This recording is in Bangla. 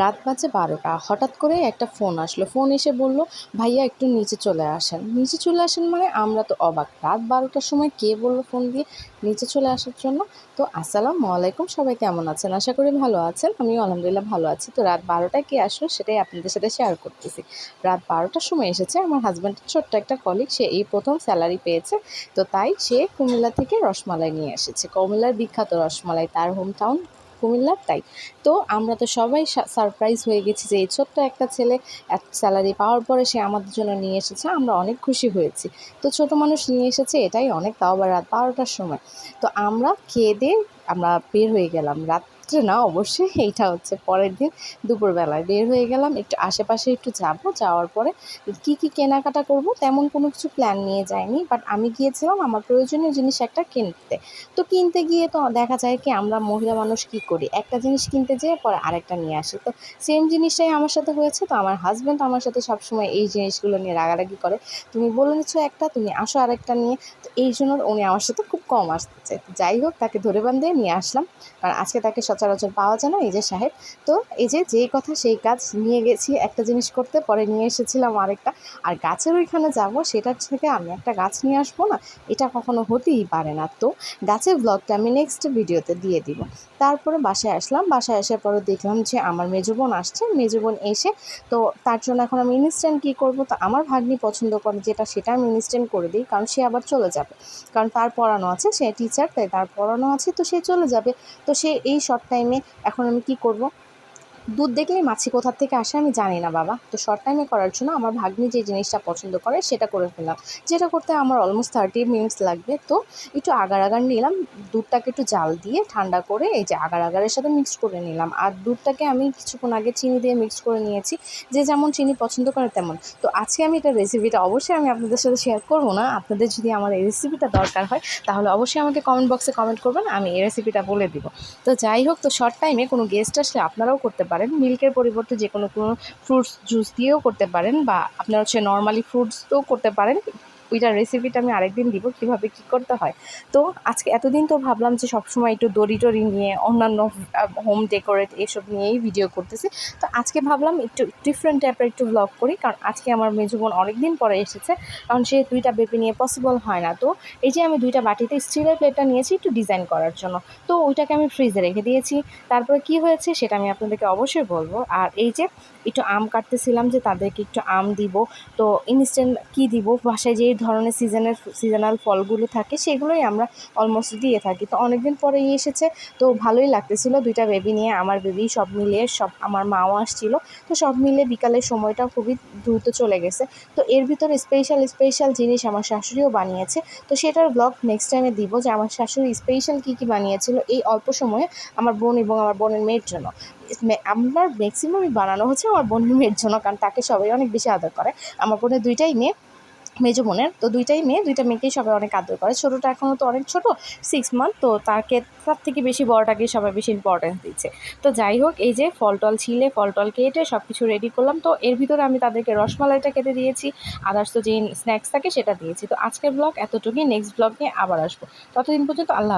রাত বাজে বারোটা। হঠাৎ করে একটা ফোন আসলো। ফোন এসে বলল, ভাইয়া, একটু নিচে চলে আসেন। নিচে চলে আসেন মানে আমরা তো অবাক। রাত বারোটার সময় কে বলল ফোন দিয়ে নিচে চলে আসার জন্য? তো আসসালামু আলাইকুম, সবাই কেমন আছেন? আশা করি ভালো আছেন, আমিও আলহামদুলিল্লাহ ভালো আছি। তো রাত বারোটায় কে আসলো সেটাই আপনাদের সাথে শেয়ার করতেছি। রাত বারোটার সময় এসেছে আমার হাজব্যান্ডের ছোট্ট একটা কলিগ সে এই প্রথম স্যালারি পেয়েছে। তো তাই সে কুমিল্লা থেকে রসমালাই নিয়ে এসেছে। কুমিল্লার বিখ্যাত রসমালাই, তার হোম টাউন কুমিল্লার তাই। তো আমরা তো সবাই সারপ্রাইজ হয়ে গেছি যে এই ছোট্ট একটা ছেলে এত স্যালারি পাওয়ার পরে সে আমাদের জন্য নিয়ে এসেছে। আমরা অনেক খুশি হয়েছি। তো ছোট মানুষ নিয়ে এসেছে, এটাই অনেক। তাও আবার রাত বারোটার সময়। তো আমরা খেয়ে দিয়ে আমরা বের হয়ে গেলাম। রাত্রে না, অবশ্যই এইটা হচ্ছে পরের দিন দুপুরবেলায় বের হয়ে গেলাম, একটু আশেপাশে একটু যাব, যাওয়ার পরে কি কি কেনাকাটা করব তেমন কোনো কিছু প্ল্যান নিয়ে যাইনি বাট আমি গিয়েছিলাম আমার প্রয়োজনীয় জিনিস একটা কিনতে। তো কিনতে গিয়ে তো দেখা যায় কি আমরা মহিলা মানুষ কি করি? একটা জিনিস কিনতে যেয়ে পরে আরেকটা নিয়ে আসি। তো সেম জিনিসটাই আমার সাথে হয়েছে, তো আমার হাজব্যান্ড আমার সাথে সবসময় এই জিনিসগুলো নিয়ে রাগারাগি করে, তুমি বলে নিচ্ছ একটা, তুমি আসো আরেকটা নিয়ে। তো এই জন্য উনি আমার সাথে খুব কম আসছে। যাই হোক, তাকে ধরে বান্ধে নিয়ে আসলাম। কারণ আজকে তাকে সচরাচর পাওয়া যায় না, এই যে সাহেব। তো এই যে, যেই কথা সেই কাজ নিয়ে গেছি, একটা জিনিস করতে, পরে নিয়ে এসেছিলাম আরেকটা। আর গাছের ওইখানে যাব, সেটার থেকে আমি একটা গাছ নিয়ে আসব না, এটা কখনো হতেই পারে না। তো গাছের ব্লগটা আমি নেক্সট ভিডিওতে দিয়ে দিব। তারপরে বাসায় আসলাম। বাসায় আসার পরে দেখলাম যে, আমার মেজো বোন আসছে। মেজো বোন এসে, তো তার জন্য এখন আমি ইনস্ট্যান্ট কী করব? তো আমার ভাগ্নি পছন্দ করে যেটা, সেটা আমি ইনস্ট্যান্ট করে দিই, কারণ সে আবার চলে যাবে। কারণ তার পড়ানো আছে সে টিচার তাই তার পড়ানো আছে, তো সে চলে যাবে। তো সে এই শর্ট টাইমে এখন আমি কি করব? দুধ দেখলেই মাছি কোথার থেকে আসে আমি জানি না, বাবা। তো শর্ট টাইমে করার জন্য আমার ভাগ্নি যে জিনিসটা পছন্দ করে সেটা করে ফেললাম। যেটা করতে আমার অলমোস্ট থার্টি মিনিটস লাগবে। তো একটু আগার আগার নিলাম, দুধটাকে একটু জাল দিয়ে ঠান্ডা করে এই যে আগার আগারের সাথে মিক্স করে নিলাম। আর দুধটাকে আমি কিছুক্ষণ আগে চিনি দিয়ে মিক্স করে নিয়েছি। যে যেমন চিনি পছন্দ করে তেমন। তো আজকে আমি এটা রেসিপিটা অবশ্যই আমি আপনাদের সাথে শেয়ার করব না। আপনাদের যদি আমার এই রেসিপিটা দরকার হয়, তাহলে অবশ্যই আমাকে কমেন্ট বক্সে কমেন্ট করবেন, আমি এই রেসিপিটা বলে দিব। তো যাই হোক, তো শর্ট টাইমে কোনো গেস্ট আসলে আপনারাও করতে পারেন। মিল্কের পরিবর্তে যে কোনো কোনো ফ্রুটস জুস দিয়েও করতে পারেন বা আপনার হচ্ছে নর্মালি ফ্রুটসও করতে পারেন। ওইটার রেসিপিটা আমি আরেকদিন দিব, কীভাবে কী করতে হয়। তো আজকে এতদিন তো ভাবলাম যে সবসময় একটু দড়ি টড়ি নিয়ে, অন্যান্য হোম ডেকোরেট এসব নিয়েই ভিডিও করতেছি। তো আজকে ভাবলাম একটু ডিফারেন্ট টাইপের একটু ব্লগ করি, কারণ আজকে আমার মেজো বোন অনেক দিন পরে এসেছে, কারণ সে দুইটা বেপি নিয়ে পসিবল হয় না। তো এই যে আমি দুইটা বাটিতে স্টিলের প্লেটটা নিয়েছি একটু ডিজাইন করার জন্য। তো ওইটাকে আমি ফ্রিজে রেখে দিয়েছি। তারপরে কি হয়েছে সেটা আমি আপনাদেরকে অবশ্যই বলব। আর এই যে একটু আম কাটতেছিলাম যে তাদেরকে একটু আম দিব, তো ইনস্ট্যান্ট কী দিব? বাসায় যে ধরনের সিজনের সিজনাল ফলগুলো থাকে, সেগুলোই আমরা অলমোস্ট দিয়ে থাকি। তো অনেক দিন পরেই এসেছে, তো ভালোই লাগতেছিল। দুইটা বেবি নিয়ে, আমার বেবি সব মিলিয়ে সব আমার মাও আসছিল। তো সব মিলে বিকালের সময়টা খুবই দ্রুত চলে গেছে। তো এর ভিতরে স্পেশাল স্পেশাল জিনিস আমার শাশুড়িও বানিয়েছে। তো সেটার ব্লগ নেক্সট টাইমে দিব যে আমার শাশুড়ি স্পেশাল কী কী বানিয়েছিল এই অল্প সময়ে আমার বোন এবং আমার বোনের মেয়ের জন্য। আমার ম্যাক্সিমামই বানানো হচ্ছে আমার বোনের মেয়ের জন্য, কারণ তাকে সবাই অনেক বেশি আদর করে। আমার বোনের দুইটাই মেয়ে। মেজো বোনের। তো দুইটাই মেয়ে, দুইটা মেয়েকেই সবাই অনেক আদর করে। ছোটোটা এখনও তো অনেক ছোটো সিক্স মান্থ তো তাকে তার থেকে বেশি বড়টাকেই সবাই বেশি ইম্পর্টেন্স দিচ্ছে। তো যাই হোক, এই যে ফল টল ছিলে, ফল টল কেটে সব কিছু রেডি করলাম। তো এর ভিতরে আমি তাদেরকে রসমালাইটা কেটে দিয়েছি আদার্স তো যে স্ন্যাক্স থাকে সেটা দিয়েছি। তো আজকের ব্লগ এতটুকুই নেক্সট ব্লগ নিয়ে আবার আসব। ততদিন পর্যন্ত আল্লাহ